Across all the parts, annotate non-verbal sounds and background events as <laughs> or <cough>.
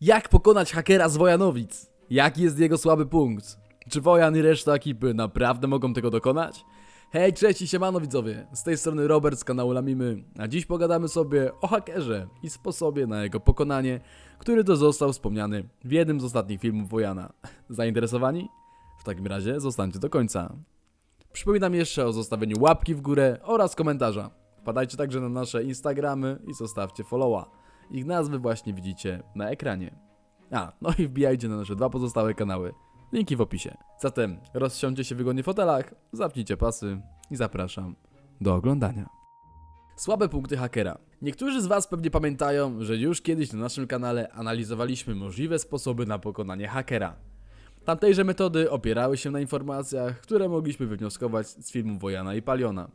Jak pokonać hakera z Wojanowic? Jaki jest jego słaby punkt? Czy Wojan i reszta ekipy naprawdę mogą tego dokonać? Hej, cześć i siemano widzowie, z tej strony Robert z kanału Lamimy, a dziś pogadamy sobie o hakerze i sposobie na jego pokonanie, który to został wspomniany w jednym z ostatnich filmów Wojana. <laughs> Zainteresowani? W takim razie zostańcie do końca. Przypominam jeszcze o zostawieniu łapki w górę oraz komentarza. Wpadajcie także na nasze Instagramy i zostawcie followa. Ich nazwy właśnie widzicie na ekranie. A, no i wbijajcie na nasze dwa pozostałe kanały. Linki w opisie. Zatem rozsiądźcie się wygodnie w fotelach, zapnijcie pasy i zapraszam do oglądania. Słabe punkty hakera. Niektórzy z Was pewnie pamiętają, że już kiedyś na naszym kanale analizowaliśmy możliwe sposoby na pokonanie hakera. Tamtejże metody opierały się na informacjach, które mogliśmy wywnioskować z filmu Wojana i Paliona.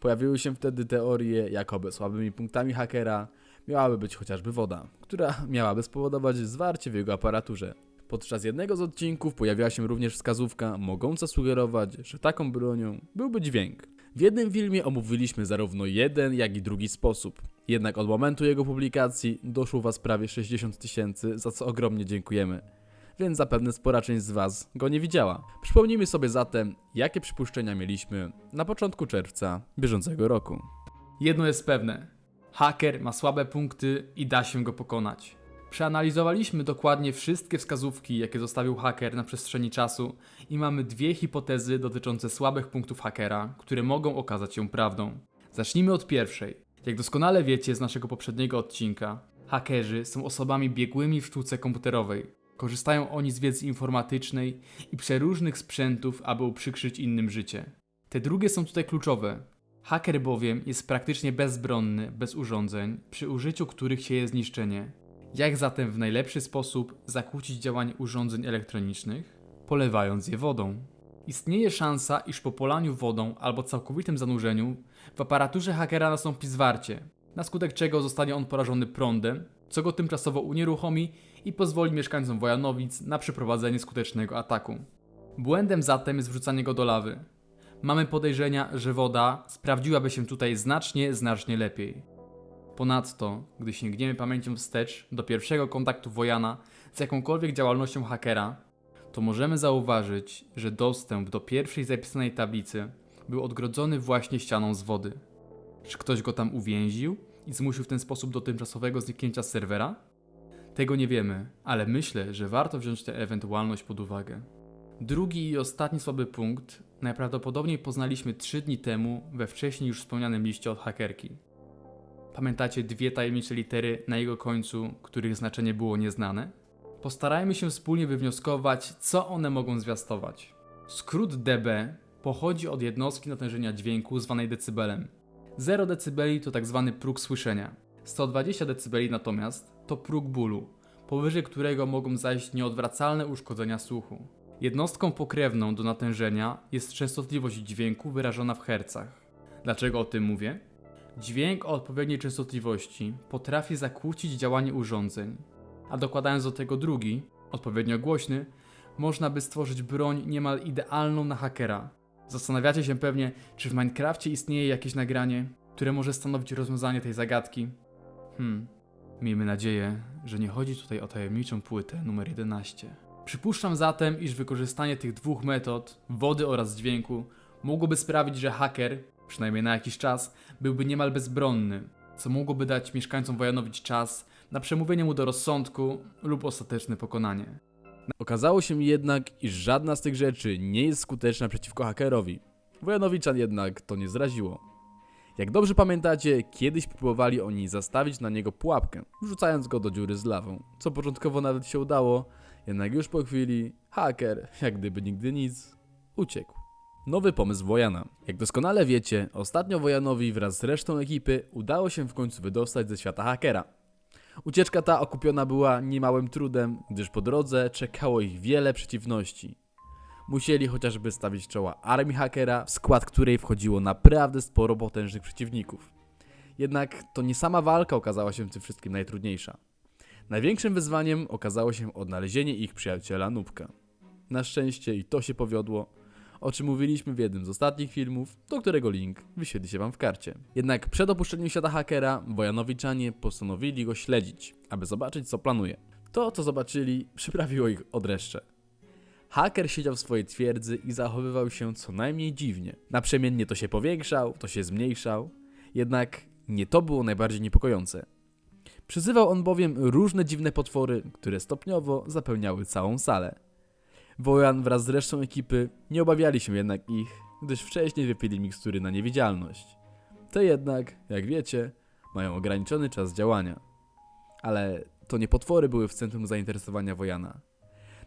Pojawiły się wtedy teorie, jakoby słabymi punktami hakera miałaby być chociażby woda, która miałaby spowodować zwarcie w jego aparaturze. Podczas jednego z odcinków pojawiła się również wskazówka mogąca sugerować, że taką bronią byłby dźwięk. W jednym filmie omówiliśmy zarówno jeden, jak i drugi sposób. Jednak od momentu jego publikacji doszło Was prawie 60 tysięcy, za co ogromnie dziękujemy. Więc zapewne spora część z Was go nie widziała. Przypomnijmy sobie zatem, jakie przypuszczenia mieliśmy na początku czerwca bieżącego roku. Jedno jest pewne: haker ma słabe punkty i da się go pokonać. Przeanalizowaliśmy dokładnie wszystkie wskazówki, jakie zostawił haker na przestrzeni czasu, i mamy dwie hipotezy dotyczące słabych punktów hakera, które mogą okazać się prawdą. Zacznijmy od pierwszej. Jak doskonale wiecie z naszego poprzedniego odcinka, hakerzy są osobami biegłymi w sztuce komputerowej. Korzystają oni z wiedzy informatycznej i przeróżnych sprzętów, aby uprzykrzyć innym życie. Te drugie są tutaj kluczowe, Haker bowiem jest praktycznie bezbronny bez urządzeń, przy użyciu których sieje zniszczenie. Jak zatem w najlepszy sposób zakłócić działanie urządzeń elektronicznych? Polewając je wodą. Istnieje szansa, iż po polaniu wodą albo całkowitym zanurzeniu w aparaturze hakera nastąpi zwarcie, na skutek czego zostanie on porażony prądem, co go tymczasowo unieruchomi i pozwoli mieszkańcom Wojanowic na przeprowadzenie skutecznego ataku. Błędem zatem jest wrzucanie go do lawy, mamy podejrzenia, że woda sprawdziłaby się tutaj znacznie, znacznie lepiej. Ponadto, gdy sięgniemy pamięcią wstecz do pierwszego kontaktu Wojana z jakąkolwiek działalnością hakera, to możemy zauważyć, że dostęp do pierwszej zapisanej tablicy był odgrodzony właśnie ścianą z wody. Czy ktoś go tam uwięził i zmusił w ten sposób do tymczasowego zniknięcia serwera? Tego nie wiemy, ale myślę, że warto wziąć tę ewentualność pod uwagę. Drugi i ostatni słaby punkt najprawdopodobniej poznaliśmy 3 dni temu we wcześniej już wspomnianym liście od hakerki. Pamiętacie dwie tajemnicze litery na jego końcu, których znaczenie było nieznane? Postarajmy się wspólnie wywnioskować, co one mogą zwiastować. Skrót dB pochodzi od jednostki natężenia dźwięku zwanej decybelem. 0 dB to tak zwany próg słyszenia. 120 dB natomiast to próg bólu, powyżej którego mogą zajść nieodwracalne uszkodzenia słuchu. Jednostką pokrewną do natężenia jest częstotliwość dźwięku wyrażona w hercach. Dlaczego o tym mówię? Dźwięk o odpowiedniej częstotliwości potrafi zakłócić działanie urządzeń, a dokładając do tego drugi, odpowiednio głośny, można by stworzyć broń niemal idealną na hakera. Zastanawiacie się pewnie, czy w Minecrafcie istnieje jakieś nagranie, które może stanowić rozwiązanie tej zagadki? Hmm, miejmy nadzieję, że nie chodzi tutaj o tajemniczą płytę numer 11. Przypuszczam zatem, iż wykorzystanie tych dwóch metod, wody oraz dźwięku, mogłoby sprawić, że haker, przynajmniej na jakiś czas, byłby niemal bezbronny, co mogłoby dać mieszkańcom Wojanowic czas na przemówienie mu do rozsądku lub ostateczne pokonanie. Okazało się jednak, iż żadna z tych rzeczy nie jest skuteczna przeciwko hakerowi. Wojanowiczan jednak to nie zraziło. Jak dobrze pamiętacie, kiedyś próbowali oni zastawić na niego pułapkę, wrzucając go do dziury z lawą, co początkowo nawet się udało, jednak już po chwili haker, jak gdyby nigdy nic, uciekł. Nowy pomysł Wojana. Jak doskonale wiecie, ostatnio Wojanowi wraz z resztą ekipy udało się w końcu wydostać ze świata hakera. Ucieczka ta okupiona była niemałym trudem, gdyż po drodze czekało ich wiele przeciwności. Musieli chociażby stawić czoła armii hakera, w skład której wchodziło naprawdę sporo potężnych przeciwników. Jednak to nie sama walka okazała się tym wszystkim najtrudniejsza. Największym wyzwaniem okazało się odnalezienie ich przyjaciela Nubka. Na szczęście i to się powiodło, o czym mówiliśmy w jednym z ostatnich filmów, do którego link wyświetli się wam w karcie. Jednak przed opuszczeniem świata hakera, Wojanowiczanie postanowili go śledzić, aby zobaczyć co planuje. To, co zobaczyli, przyprawiło ich o dreszcze. Haker siedział w swojej twierdzy i zachowywał się co najmniej dziwnie. Naprzemiennie to się powiększał, to się zmniejszał, jednak nie to było najbardziej niepokojące. Przyzywał on bowiem różne dziwne potwory, które stopniowo zapełniały całą salę. Wojan wraz z resztą ekipy nie obawiali się jednak ich, gdyż wcześniej wypili mikstury na niewidzialność. Te jednak, jak wiecie, mają ograniczony czas działania. Ale to nie potwory były w centrum zainteresowania Wojana.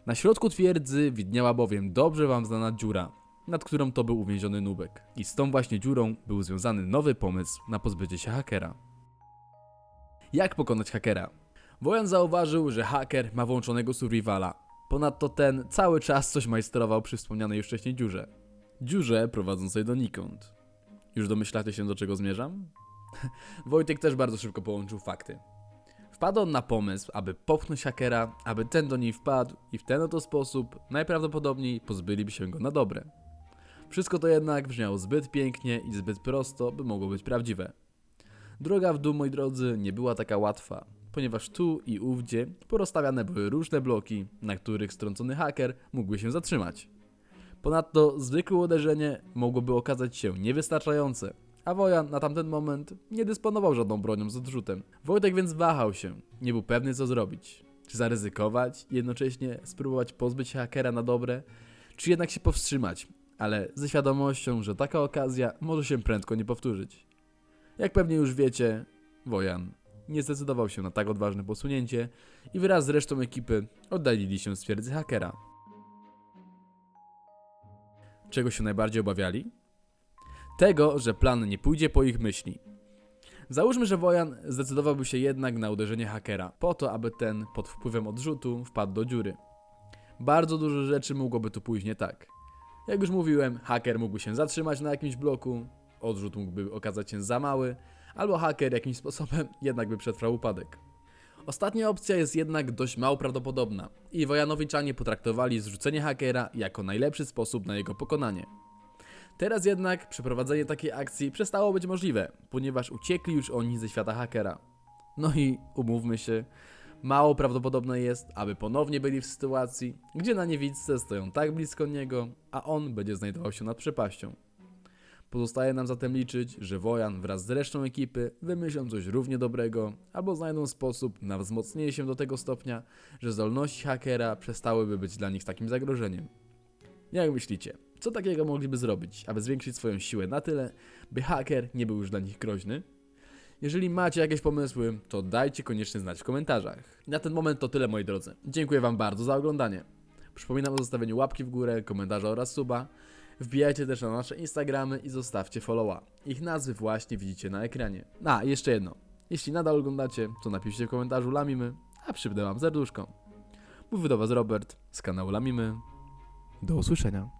Na środku twierdzy widniała bowiem dobrze wam znana dziura, nad którą to był uwięziony Nubek. I z tą właśnie dziurą był związany nowy pomysł na pozbycie się hakera. Jak pokonać hakera? Wojan zauważył, że haker ma włączonego survivala. Ponadto ten cały czas coś majstrował przy wspomnianej już wcześniej dziurze. Dziurze prowadzącej donikąd. Już domyślacie się do czego zmierzam? <laughs> Wojtek też bardzo szybko połączył fakty. Wpadł on na pomysł, aby popchnąć hakera, aby ten do niej wpadł i w ten oto sposób najprawdopodobniej pozbyliby się go na dobre. Wszystko to jednak brzmiało zbyt pięknie i zbyt prosto, by mogło być prawdziwe. Droga w dół, moi drodzy, nie była taka łatwa, ponieważ tu i ówdzie porozstawiane były różne bloki, na których strącony haker mógłby się zatrzymać. Ponadto zwykłe uderzenie mogłoby okazać się niewystarczające, a Wojan na tamten moment nie dysponował żadną bronią z odrzutem. Wojtek więc wahał się, nie był pewny co zrobić. Czy zaryzykować i jednocześnie spróbować pozbyć się hakera na dobre, czy jednak się powstrzymać, ale ze świadomością, że taka okazja może się prędko nie powtórzyć. Jak pewnie już wiecie, Wojan nie zdecydował się na tak odważne posunięcie i wraz z resztą ekipy oddalili się z twierdzy hakera. Czego się najbardziej obawiali? Tego, że plan nie pójdzie po ich myśli. Załóżmy, że Wojan zdecydowałby się jednak na uderzenie hakera, po to, aby ten pod wpływem odrzutu wpadł do dziury. Bardzo dużo rzeczy mogłoby tu pójść nie tak. Jak już mówiłem, haker mógłby się zatrzymać na jakimś bloku, odrzut mógłby okazać się za mały, albo haker jakimś sposobem <laughs> jednak by przetrwał upadek. Ostatnia opcja jest jednak dość mało prawdopodobna i Wojanowiczanie potraktowali zrzucenie hakera jako najlepszy sposób na jego pokonanie. Teraz jednak przeprowadzenie takiej akcji przestało być możliwe, ponieważ uciekli już oni ze świata hakera. No i umówmy się, mało prawdopodobne jest, aby ponownie byli w sytuacji, gdzie na niewidce stoją tak blisko niego, a on będzie znajdował się nad przepaścią. Pozostaje nam zatem liczyć, że Wojan wraz z resztą ekipy wymyślą coś równie dobrego, albo znajdą sposób na wzmocnienie się do tego stopnia, że zdolności hakera przestałyby być dla nich takim zagrożeniem. Jak myślicie, co takiego mogliby zrobić, aby zwiększyć swoją siłę na tyle, by haker nie był już dla nich groźny? Jeżeli macie jakieś pomysły, to dajcie koniecznie znać w komentarzach. Na ten moment to tyle moi drodzy. Dziękuję wam bardzo za oglądanie. Przypominam o zostawieniu łapki w górę, komentarza oraz suba. Wbijajcie też na nasze Instagramy i zostawcie followa. Ich nazwy właśnie widzicie na ekranie. A, jeszcze jedno. Jeśli nadal oglądacie, to napiszcie w komentarzu Lamimy, a przypnę wam serduszko. Mówił do was Robert z kanału Lamimy. Do usłyszenia.